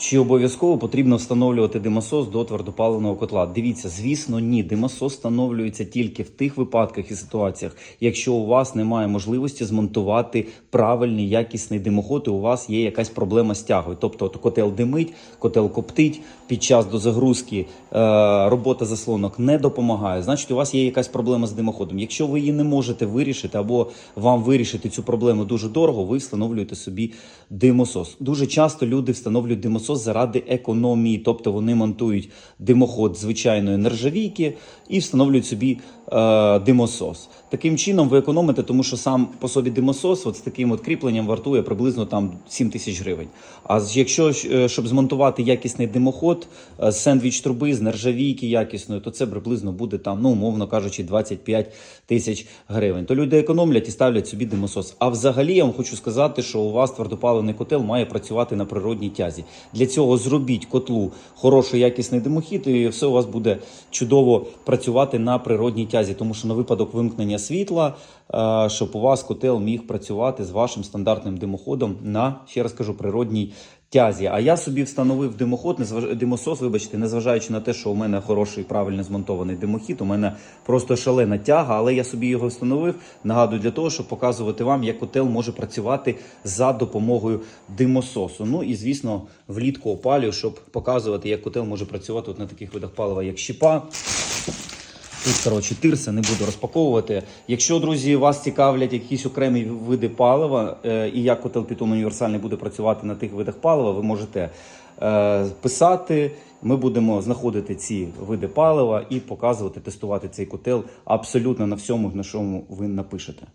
Чи обов'язково потрібно встановлювати димосос до твердопаливного котла? Дивіться, звісно, ні. Димосос встановлюється тільки в тих випадках і ситуаціях, якщо у вас немає можливості змонтувати правильний якісний димоход, і у вас є якась проблема з тягою. Тобто от котел димить, котел коптить під час до загрузки е, робота заслонок не допомагає. Значить, у вас є якась проблема з димоходом. Якщо ви її не можете вирішити, або вам вирішити цю проблему дуже дорого, ви встановлюєте собі димосос. Дуже часто люди встановлюють димосос заради економії, тобто вони монтують димоход звичайної нержавійки і встановлюють собі е, димосос. Таким чином ви економите, тому що сам по собі димосос, от з таким от кріпленням вартує приблизно там 7 тисяч гривень. А якщо е, щоб змонтувати якісний димоход е, з сендвіч труби, з нержавійки якісної, то це приблизно буде там, ну умовно кажучи, 25 тисяч гривень. То люди економлять і ставлять собі димосос. А взагалі я вам хочу сказати, що у вас твердопаливний котел має працювати на природній тязі. Для цього зробіть котлу хороший якісний димохід, і все у вас буде чудово працювати на природній тязі, тому що на випадок вимкнення світла, е, щоб у вас котел міг працювати з вашим стандартним димоходом на ще раз кажу природній тязі. А я собі встановив димоход, незваж... димосос, вибачте, незважаючи на те, що у мене хороший правильно змонтований димохід, у мене просто шалена тяга, але я собі його встановив. Нагадую для того, щоб показувати вам, як котел може працювати за допомогою димососу. Ну і звісно, влітку опалюю, щоб показувати, як котел може працювати от на таких видах палива, як щіпа. Тут, коротше, тирса не буду розпаковувати. Якщо, друзі, вас цікавлять якісь окремі види палива е, і як котел Python універсальний буде працювати на тих видах палива, ви можете е, писати. Ми будемо знаходити ці види палива і показувати, тестувати цей котел абсолютно на всьому, на чому ви напишете.